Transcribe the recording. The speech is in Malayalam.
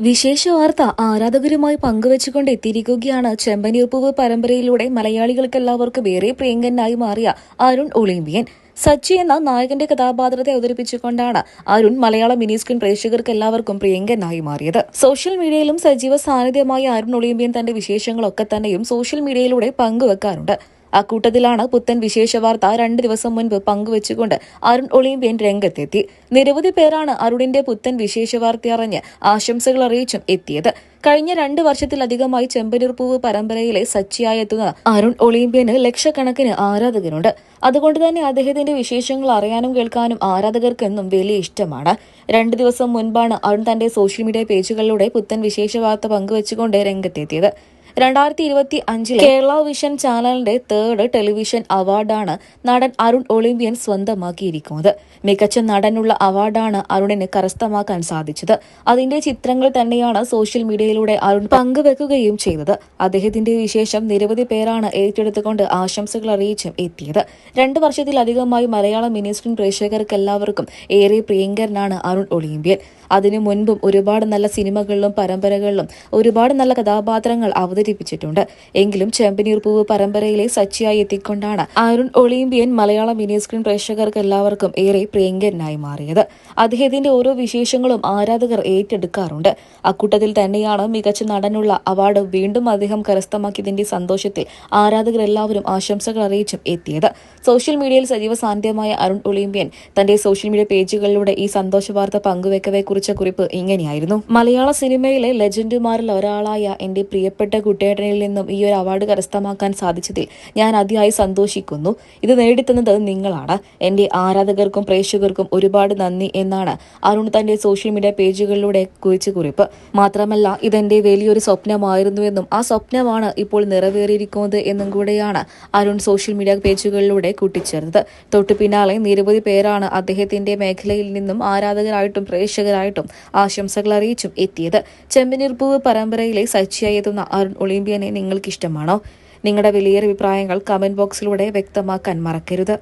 വിശേഷ വാർത്ത ആരാധകരുമായി പങ്കുവച്ചുകൊണ്ട് എത്തിയിരിക്കുകയാണ് ചെമ്പനീർപ്പൂവ് പരമ്പരയിലൂടെ മലയാളികൾക്കെല്ലാവർക്കും ഏറെ പ്രിയങ്കനായി മാറിയ അരുൺ ഒളിമ്പിയൻ. സച്ചി എന്ന നായകന്റെ കഥാപാത്രത്തെ അവതരിപ്പിച്ചുകൊണ്ടാണ് അരുൺ മലയാള മിനി സ്ക്രീൻ പ്രേക്ഷകർക്ക് എല്ലാവർക്കും പ്രിയങ്കനായി മാറിയത്. സോഷ്യൽ മീഡിയയിലും സജീവ സാന്നിധ്യമായ അരുൺ ഒളിമ്പിയൻ തന്റെ വിശേഷങ്ങളൊക്കെ തന്നെയും സോഷ്യൽ മീഡിയയിലൂടെ പങ്കുവെക്കാറുണ്ട്. അക്കൂട്ടത്തിലാണ് പുത്തൻ വിശേഷ വാർത്ത രണ്ട് ദിവസം മുൻപ് പങ്കുവച്ചുകൊണ്ട് അരുൺ ഒളിമ്പ്യൻ രംഗത്തെത്തി. നിരവധി പേരാണ് അരുണിന്റെ പുത്തൻ വിശേഷ വാർത്ത അറിഞ്ഞ് ആശംസകൾ അറിയിച്ചും എത്തിയത്. കഴിഞ്ഞ രണ്ട് വർഷത്തിലധികമായി ചെമ്പനൂർപ്പൂവ് പരമ്പരയിലെ സച്ചിയായി എത്തുന്ന അരുൺ ഒളിമ്പ്യന് ലക്ഷക്കണക്കിന് ആരാധകരുണ്ട്. അതുകൊണ്ട് തന്നെ അദ്ദേഹത്തിന്റെ വിശേഷങ്ങൾ അറിയാനും കേൾക്കാനും ആരാധകർക്കെന്നും വലിയ ഇഷ്ടമാണ്. രണ്ട് ദിവസം മുൻപാണ് അരുൺ തന്റെ സോഷ്യൽ മീഡിയ പേജുകളിലൂടെ പുത്തൻ വിശേഷ വാർത്ത പങ്കുവച്ചുകൊണ്ട് രംഗത്തെത്തിയത്. രണ്ടായിരത്തി ഇരുപത്തി അഞ്ചിൽ കേരള വിഷൻ ചാനലിന്റെ തേർഡ് ടെലിവിഷൻ അവാർഡാണ് നടൻ അരുൺ ഒളിമ്പ്യൻ സ്വന്തമാക്കിയിരിക്കുന്നത്. മികച്ച നടനുള്ള അവാർഡാണ് അരുണിന് കരസ്ഥമാക്കാൻ സാധിച്ചത്. അതിന്റെ ചിത്രങ്ങൾ തന്നെയാണ് സോഷ്യൽ മീഡിയയിലൂടെ അരുൺ പങ്കുവെക്കുകയും ചെയ്തത്. അദ്ദേഹത്തിന്റെ വിശേഷം നിരവധി പേരാണ് ഏറ്റെടുത്തുകൊണ്ട് ആശംസകൾ അറിയിച്ചും എത്തിയത്. രണ്ടു വർഷത്തിലധികമായി മലയാള മിനി സ്ക്രീൻ പ്രേക്ഷകർക്കെല്ലാവർക്കും ഏറെ പ്രിയങ്കരനാണ് അരുൺ ഒളിമ്പ്യൻ. അതിനു മുൻപും ഒരുപാട് നല്ല സിനിമകളിലും പരമ്പരകളിലും ഒരുപാട് നല്ല കഥാപാത്രങ്ങൾ അവതരിപ്പിച്ചിട്ടുണ്ട്. എങ്കിലും ചെമ്പനീർ പൂവ് പരമ്പരയിലെ സച്ചിയായി എത്തിക്കൊണ്ടാണ് Arun Olympian Malayala mini screen പ്രേക്ഷകർക്ക് എല്ലാവർക്കും ഏറെ പ്രിയങ്കരനായി മാറിയത്. അദ്ദേഹത്തിന്റെ ഓരോ വിശേഷങ്ങളും ആരാധകർ ഏറ്റെടുക്കാറുണ്ട്. അക്കൂട്ടത്തിൽ തന്നെയാണ് മികച്ച നടനുള്ള അവാർഡ് വീണ്ടും അദ്ദേഹം കരസ്ഥമാക്കിയതിന്റെ സന്തോഷത്തിൽ ആരാധകർ എല്ലാവരും ആശംസകൾ അറിയിച്ചും എത്തിയത്. സോഷ്യൽ മീഡിയയിൽ സജീവ സാന്നിധ്യമായ അരുൺ ഒളിമ്പ്യൻ തന്റെ സോഷ്യൽ മീഡിയ പേജുകളിലൂടെ ഈ സന്തോഷ വാർത്ത പങ്കുവെക്കവെ കുറിച്ച കുറിപ്പ് ഇങ്ങനെയായിരുന്നു. മലയാള സിനിമയിലെ ലെജൻഡുമാരിൽ ഒരാളായ എന്റെ പ്രിയപ്പെട്ട കുട്ടേട്ടനിൽ നിന്നും ഈ ഒരു അവാർഡ് കരസ്ഥമാക്കാൻ സാധിച്ചതിൽ ഞാൻ അതിയായി സന്തോഷിക്കുന്നു. ഇത് നേടിത്തന്നത് നിങ്ങളാണ്. എന്റെ ആരാധകർക്കും പ്രേക്ഷകർക്കും ഒരുപാട് നന്ദി എന്നാണ് അരുൺ തന്റെ സോഷ്യൽ മീഡിയ പേജുകളിലൂടെ കുറിച്ച് കുറിപ്പ്. മാത്രമല്ല ഇതെന്റെ വലിയൊരു സ്വപ്നമായിരുന്നുവെന്നും ആ സ്വപ്നമാണ് ഇപ്പോൾ നിറവേറിയിരിക്കുന്നത് എന്നും കൂടെയാണ് അരുൺ സോഷ്യൽ മീഡിയ പേജുകളിലൂടെ കൂട്ടിച്ചേർത്തത് തൊട്ടു പിന്നാലെ നിരവധി പേരാണ് അദ്ദേഹത്തിന്റെ മേഖലയിൽ നിന്നും ആരാധകരായിട്ടും പ്രേക്ഷകരായിട്ടും ആശംസകൾ അറിയിച്ചും എത്തിയത്. ചെമ്പനീർപ്പൂവ് പരമ്പരയിലെ സച്ചിയായി എത്തുന്ന അരുൺ ഒളിമ്പ്യനെ നിങ്ങൾക്കിഷ്ടമാണോ? നിങ്ങളുടെ വലിയ അഭിപ്രായങ്ങൾ കമന്റ് ബോക്സിലൂടെ വ്യക്തമാക്കാൻ മറക്കരുത്.